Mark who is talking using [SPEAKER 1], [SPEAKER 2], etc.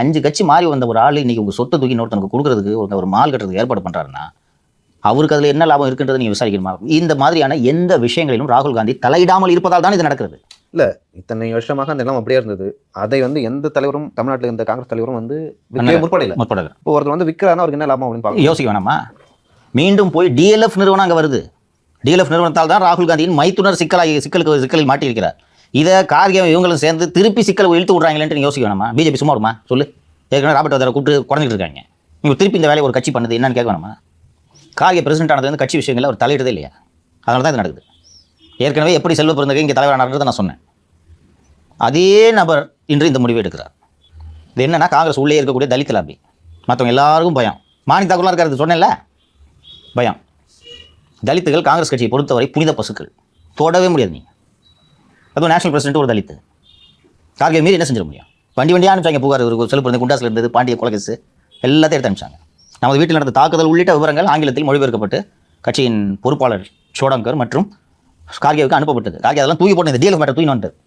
[SPEAKER 1] அஞ்சு கட்சி மாறி வந்த ஒரு ஆள் இன்னைக்கு உங்க சொத்தை தூக்கி இன்னொருத்தனுக்கு கொடுக்கறதுக்கு ஒரு ஒரு மால் கட்டுறதுக்கு ஏற்பாடு பண்றாருன்னா அவருக்கு அதுல என்ன லாபம் இருக்குன்றதை நீங்க விசாரிக்கணுமா? இந்த மாதிரியான எந்த விஷயங்களிலும் ராகுல் காந்தி தலையிடாமல் இருப்பதால் தான் இது நடக்கிறது.
[SPEAKER 2] இத்தனை வருஷமாக அந்த நிலம் அப்படியே இருந்தது. அதை வந்து எந்த தலைவரும் தமிழ்நாட்டில் இருந்த காங்கிரஸ் தலைவரும் வந்து முற்படல.
[SPEAKER 1] முற்படல.
[SPEAKER 2] இப்போ ஒருத்தர் வந்து விற்கிறாருன்னா அவருக்கு என்ன லாபம் அப்படின்னு
[SPEAKER 1] யோசிக்க வேணாமா? மீண்டும் போய் டிஎல்எஃப் நிறுவனம் அங்கே வருது. டிஎல்எஃப் நிறுவனத்தால் தான் ராகுல் காந்தியின் மைத்துனர் சிக்கலாகி சிக்கலுக்கு சிக்கலில் மாட்டியிருக்கிறார். இதை கார்கே இவங்களும் சேர்ந்து திருப்பி சிக்கலை இழுத்து விட்றாங்களேன்ட்டு நீ யோசிக்க வேணாமா? பிஜேபி சும்மா வருமா சொல்லு. ஏற்கனவே ராபர்ட் வதரை கூப்பிட்டு குறைஞ்சிட்டு இருக்காங்க. நீங்கள் திருப்பி இந்த வேலையை ஒரு கட்சி பண்ணுது என்னன்னு கேட்க வேணாமா? கார்கே பிரசிடென்ட் ஆனதுலேருந்து கட்சி விஷயங்களில் அவர் தலையிட்டதே இல்லையா? அதனால தான் இது நடக்குது. ஏற்கனவே எப்படி செல்வ பிறந்தகை இங்கே நடந்தது நான் சொன்னேன். அதே நபர் இன்று இந்த முடிவை எடுக்கிறார். இது என்னன்னா காங்கிரஸ் உள்ளே இருக்கக்கூடிய தலித் லாபி மற்றவங்க எல்லாருக்கும் பயம். மாணிக் தாக்கூர்லாம் இருக்காரு சொன்னேன்ல? பயம். தலித்துகள் காங்கிரஸ் கட்சியை பொறுத்தவரை புனித பசுக்கள். தொடவே முடியாது நீ. அதுவும் நேஷனல் பிரசிடென்ட் ஒரு தலித்து. கார்கே மீறி என்ன செஞ்சிட முடியும்? வண்டி வண்டியாக அனுப்பிச்சாங்க புகார் ஒரு செலுப்பு இருந்தது குண்டாசில் இருந்தது பாண்டிய கொலகேசு எல்லாத்தையும் எடுத்து அனுப்பிச்சாங்க. நமது வீட்டில் நடந்த தாக்குதல் உள்ளிட்ட விவரங்கள் ஆங்கிலத்தில் மொழிபெயர்க்கப்பட்டு கட்சியின் பொறுப்பாளர் சோடங்கர் மற்றும் கார்கேவுக்கு அனுப்பப்பட்டது. கார்கே அதெல்லாம் தூக்கி போட்டு இந்த டீல் மேட்டர் தூக்கி வந்துட்டு